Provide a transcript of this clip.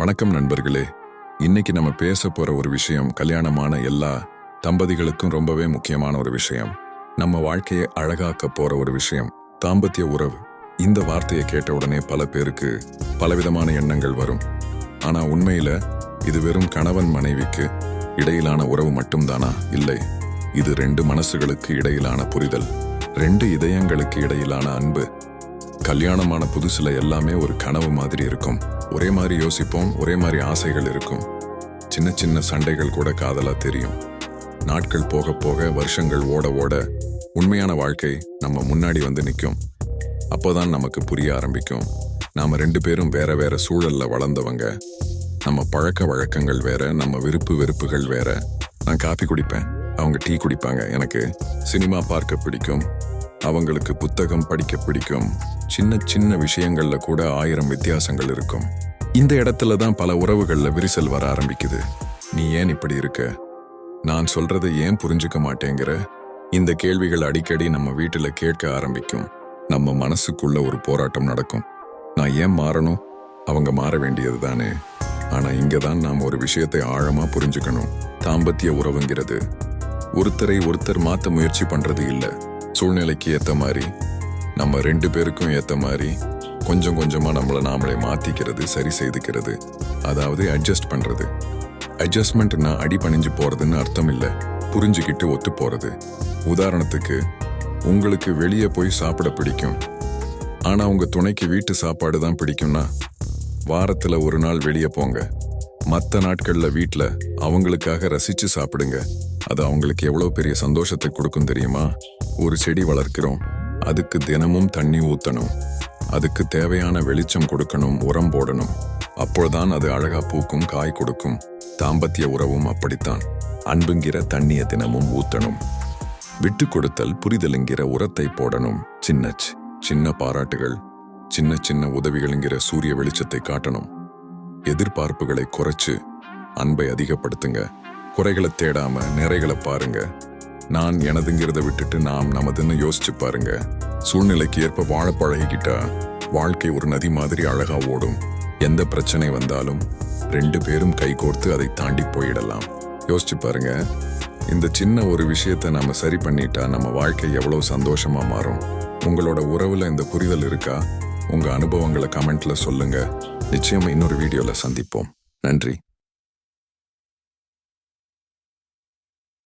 வணக்கம் நண்பர்களே. இன்னைக்கு நம்ம பேச போற ஒரு விஷயம் கல்யாணமான எல்லா தம்பதிகளுக்கும் ரொம்பவே முக்கியமான ஒரு விஷயம். நம்ம வாழ்க்கையை அழகாக்க போற ஒரு விஷயம் தாம்பத்திய உறவு. இந்த வார்த்தையை கேட்ட உடனே பல பேருக்கு பலவிதமான எண்ணங்கள் வரும். ஆனா உண்மையில இது வெறும் கணவன் மனைவிக்கு இடையிலான உறவு மட்டும்தானா? இல்லை இது ரெண்டு மனசுகளுக்கு இடையிலான புரிதல் ரெண்டு இதயங்களுக்கு இடையிலான அன்பு கல்யாணமான புதுசுல எல்லாமே ஒரு கனவு மாதிரி இருக்கும். ஒரே மாதிரி யோசிப்போம் ஒரே மாதிரி ஆசைகள் இருக்கும். சின்ன சின்ன சண்டைகள் கூட காதலா தெரியும். நாட்கள் போக போக வருஷங்கள் ஓட ஓட உண்மையான வாழ்க்கை நம்ம முன்னாடி வந்து நிற்கும் அப்போதான் நமக்கு புரிய ஆரம்பிக்கும். நாம் ரெண்டு பேரும் வேற வேற சூழல்ல வளர்ந்தவங்க. நம்ம பழக்க வழக்கங்கள் வேற நம்ம விருப்பு வெறுப்புகள் வேற. நான் காஃபி குடிப்பேன் அவங்க டீ குடிப்பாங்க எனக்கு சினிமா பார்க்க பிடிக்கும். அவங்களுக்கு புத்தகம் படிக்க பிடிக்கும். சின்ன சின்ன விஷயங்கள்ல கூட ஆயிரம் வித்தியாசங்கள் இருக்கும். இந்த இடத்துல தான் பல உறவுகளில் விரிசல் வர ஆரம்பிக்குது. நீ ஏன் இப்படி இருக்க? நான் சொல்றதை ஏன் புரிஞ்சுக்க மாட்டேங்கிற? இந்த கேள்விகள் அடிக்கடி நம்ம வீட்டில் கேட்க ஆரம்பிக்கும். நம்ம மனசுக்குள்ள ஒரு போராட்டம் நடக்கும். நான் ஏன் மாறணும்? அவங்க மாற வேண்டியது தானே. ஆனால் இங்கே தான் நாம் ஒரு விஷயத்தை ஆழமாக புரிஞ்சுக்கணும். தாம்பத்திய உறவுங்கிறது. ஒருத்தரை ஒருத்தர் மாற்ற முயற்சி பண்ணுறது இல்லை. சூழ்நிலைக்கு ஏற்ற மாதிரி நம்ம ரெண்டு பேருக்கும் ஏற்ற மாதிரி கொஞ்சம் கொஞ்சமாக நம்மளை நாமளே மாற்றிக்கிறது சரி செய்துக்கிறது அதாவது அட்ஜஸ்ட் பண்ணுறது அட்ஜஸ்ட்மெண்ட்னா அடி பணிஞ்சு போகிறதுன்னு அர்த்தம் இல்லை புரிஞ்சுக்கிட்டு ஒத்து போகிறது உதாரணத்துக்கு உங்களுக்கு வெளியே போய் சாப்பிட பிடிக்கும். ஆனால் உங்கள் துணைக்கு வீட்டு சாப்பாடு தான் பிடிக்கும்னா வாரத்தில் ஒரு நாள் வெளியே போங்க. மற்ற நாட்களில் வீட்டில் அவங்களுக்காக ரசித்து சாப்பிடுங்க. அது அவங்களுக்கு எவ்வளோ பெரிய சந்தோஷத்தை கொடுக்கும் தெரியுமா? ஒரு செடி வளர்க்கிறோம். அதுக்கு தினமும் தண்ணி ஊற்றணும் அதுக்கு தேவையான வெளிச்சம் கொடுக்கணும் உரம் போடணும். அப்போதான் அது அழகா பூக்கும் காய் கொடுக்கும். தாம்பத்திய உறவும் அப்படித்தான். அன்புங்கிற தண்ணிய தினமும் ஊத்தணும். விட்டு கொடுத்தல் புரிதலுங்கிற உரத்தை போடணும். சின்னச் சின்ன பாராட்டுகள் சின்ன சின்ன உதவிகளுங்கிற சூரிய வெளிச்சத்தை காட்டணும். எதிர்பார்ப்புகளை குறைச்சு அன்பை அதிகப்படுத்துங்க. குறைகளை தேடாம நிறைகளை பாருங்க. நான் எனதுங்கிறத விட்டுட்டு நாம் நமதுன்னு யோசிச்சு பாருங்க. சூழ்நிலைக்கு ஏற்ப வாழ பழகிக்கிட்டா வாழ்க்கை ஒரு நதி மாதிரி அழகா ஓடும். எந்த பிரச்சனை வந்தாலும் ரெண்டு பேரும் கைகோர்த்து அதை தாண்டி போயிடலாம். யோசிச்சு பாருங்க. இந்த சின்ன ஒரு விஷயத்தை நாம சரி பண்ணிட்டா நம்ம வாழ்க்கை எவ்வளவு சந்தோஷமா மாறும். உங்களோட உறவுல இந்த புரிதல் இருக்கா? உங்க அனுபவங்களை கமெண்ட்ல சொல்லுங்க. நிச்சயமா இன்னொரு வீடியோல சந்திப்போம். நன்றி.